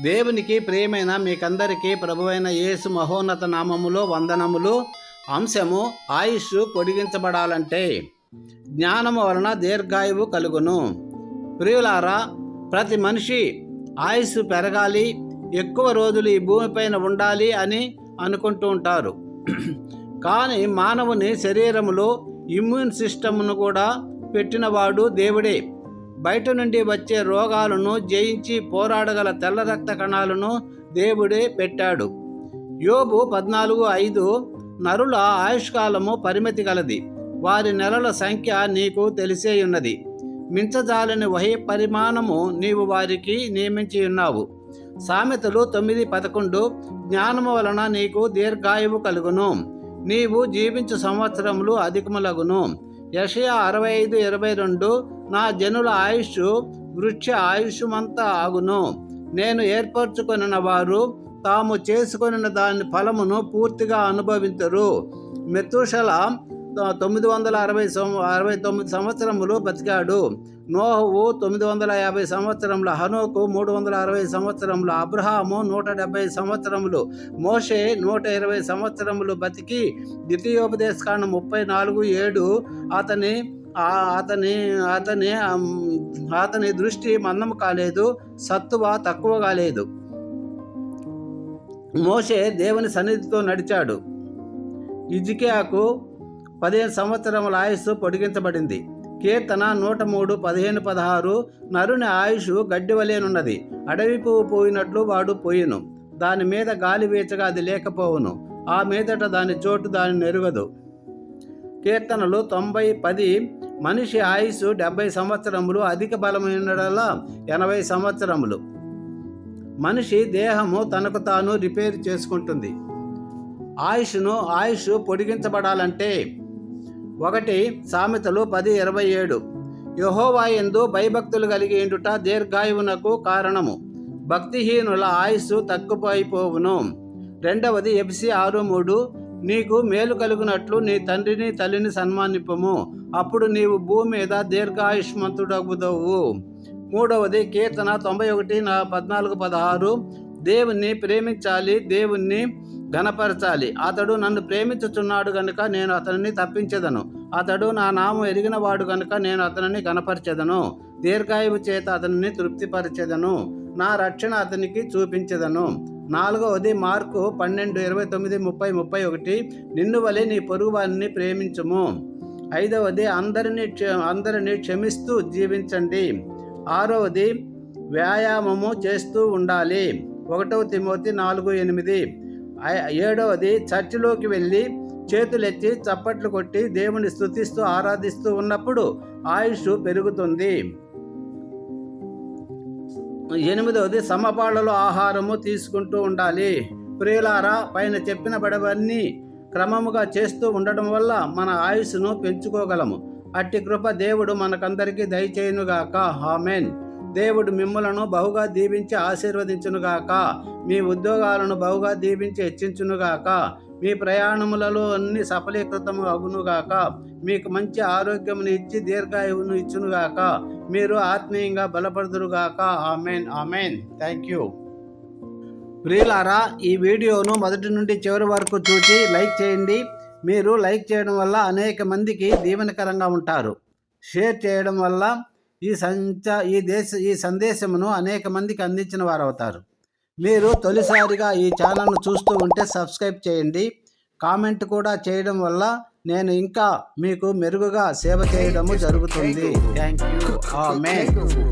దేవునికి ప్రియమైన మీకందరికీ ప్రభువైన యేసు మహోన్నత నామములో వందనములు. అంశము ఆయుష్ పొడిగించబడాలంటే జ్ఞానము వలన దీర్ఘాయువు కలుగును. ప్రియులారా ప్రతి మనిషి ఆయుష్ పెరగాలి ఎక్కువ రోజులు ఈ భూమిపైన ఉండాలి అని అనుకుంటూ ఉంటారు. కానీ మానవుని శరీరములో ఇమ్యూన్ సిస్టమ్ను కూడా పెట్టినవాడు దేవుడే. బయట నుండి వచ్చే రోగాలను జయించి పోరాడగల తెల్ల రక్త కణాలను దేవుడే పెట్టాడు. యోబు పద్నాలుగు ఐదు నరుల ఆయుష్కాలము పరిమితి గలది. వారి నెలల సంఖ్య నీకు తెలిసే ఉన్నది. మించజాలని వహి పరిమాణము నీవు వారికి నియమించి ఉన్నావు. సామెతలు తొమ్మిది పదకొండు జ్ఞానము వలన నీకు దీర్ఘాయువు కలుగును. నీవు జీవించు సంవత్సరములు అధికములగును. యషయా అరవై ఐదు ఇరవై రెండు నా జనుల ఆయుష్ వృక్ష ఆయుష్మంతా ఆగును. నేను ఏర్పరచుకొనిన వారు తాము చేసుకొనిన దాని ఫలమును పూర్తిగా అనుభవించరు మెతుషల తొమ్మిది వందల అరవై అరవై తొమ్మిది సంవత్సరములు బతికాడు. నోహువు తొమ్మిది వందల యాభై సంవత్సరముల హనోకు మూడు వందల అరవై సంవత్సరములు అబ్రహాము నూట డెబ్బై సంవత్సరములు మోషే నూట ఇరవై సంవత్సరములు బతికి ద్వితీయోపదేశకాండం ముప్పై నాలుగు ఏడు అతని అతని అతని అతని దృష్టి మందం కాలేదు సత్తువ తక్కువ కాలేదు. మోషే దేవుని సన్నిధితో నడిచాడు. ఇజికియాకు పదిహేను సంవత్సరముల ఆయుస్సు పొడిగించబడింది. కీర్తన నూట మూడు పదిహేను పదహారు నరుని ఆయుష్ గడ్డి వలేనున్నది అడవి పువ్వు పోయినట్లు వాడు పోయిను. దాని మీద గాలి వీచగా అది లేకపోవును. ఆ మీదట దాని చోటు దాని నెరుగదు. కీర్తనలు తొంభై పది మనిషి ఆయుస్సు డెబ్బై సంవత్సరములు అధిక బలమైనడలా ఎనభై సంవత్సరములు. మనిషి దేహము తనకు తాను రిపేర్ చేసుకుంటుంది. ఆయుష్ను ఆయుష్ పొడిగించబడాలంటే ఒకటి సామెతలు పది ఇరవై ఏడు. యహోవాయందు భయభక్తులు కలిగి ఉండుట దీర్ఘాయువునకు కారణము. భక్తిహీనుల ఆయుస్సు తక్కువైపోవును. రెండవది ఎఫ్సి ఆరు మూడు. నీకు మేలు కలుగునట్లు నీ తండ్రిని తల్లిని సన్మానిపము. అప్పుడు నీవు భూమి మీద దీర్ఘాయుష్మంతుడగుదవు. మూడవది కీర్తన తొంభై ఒకటి నా పద్నాలుగు పదహారు. దేవుణ్ణి ప్రేమించాలి దేవుణ్ణి ఘనపరచాలి. అతడు నన్ను ప్రేమించుచున్నాడు గనుక నేను అతనిని తప్పించెదను. అతడు నా నామం ఎరిగినవాడు గనుక నేను అతనిని ఘనపరచెదను. దీర్ఘాయువు చేత అతనిని తృప్తిపరచెదను. నా రక్షణ అతనికి చూపించెదను. నాలుగవది మార్కు పన్నెండు ఇరవై తొమ్మిది ముప్పై ముప్పై ఒకటి. నిన్ను వలె నీ పొరుగువారిని ప్రేమించుము. ఐదవది అందరిని అందరినీ అందరిని క్షమిస్తూ జీవించండి. ఆరవది వ్యాయామము చేస్తూ ఉండాలి. ఒకటవ తిమోతి నాలుగు ఎనిమిది. ఏడవది చర్చిలోకి వెళ్ళి చేతులెత్తి చప్పట్లు కొట్టి దేవుని స్థుతిస్తూ ఆరాధిస్తూ ఉన్నప్పుడు ఆయుష్ పెరుగుతుంది. ఎనిమిదవది సమపాళ్ళలో ఆహారము తీసుకుంటూ ఉండాలి. ప్రియులారా పైన చెప్పిన బడవన్నీ క్రమముగా చేస్తూ ఉండటం వల్ల మన ఆయుస్సును పెంచుకోగలము. అట్టి కృప దేవుడు మనకందరికీ దయచేయునుగాక. హామెన్ దేవుడు మిమ్మలను బహుగా దీవించి ఆశీర్వదించునుగాక. మీ ఉద్యోగాలను బహుగా దీవించి హెచ్చించునుగాక. మీ ప్రయాణములలో అన్ని సఫలీకృతము అగునుగాక. మీకు మంచి ఆరోగ్యమును ఇచ్చి దీర్ఘాయువును ఇచ్చునుగాక. మీరు ఆత్మీయంగా బలపడుదురుగాక. ఆమెన్. ఆమెన్. Thank you. ప్రియులారా ఈ వీడియోను మొదటి నుండి చివరి వరకు చూసి లైక్ చేయండి. మీరు లైక్ చేయడం వల్ల అనేక మందికి దీవెనకరంగా ఉంటారు. షేర్ చేయడం వల్ల ఈ సంచ ఈ దేశ ఈ సందేశమును అనేక మందికి అందించిన వారు అవుతారు మీరు తొలిసారిగా ఈ ఛానల్ను చూస్తూ ఉంటే సబ్స్క్రైబ్ చేయండి. కామెంట్ కూడా చేయడం వల్ల నేను ఇంకా మీకు మెరుగుగా సేవ చేయడము జరుగుతుంది. Thank you.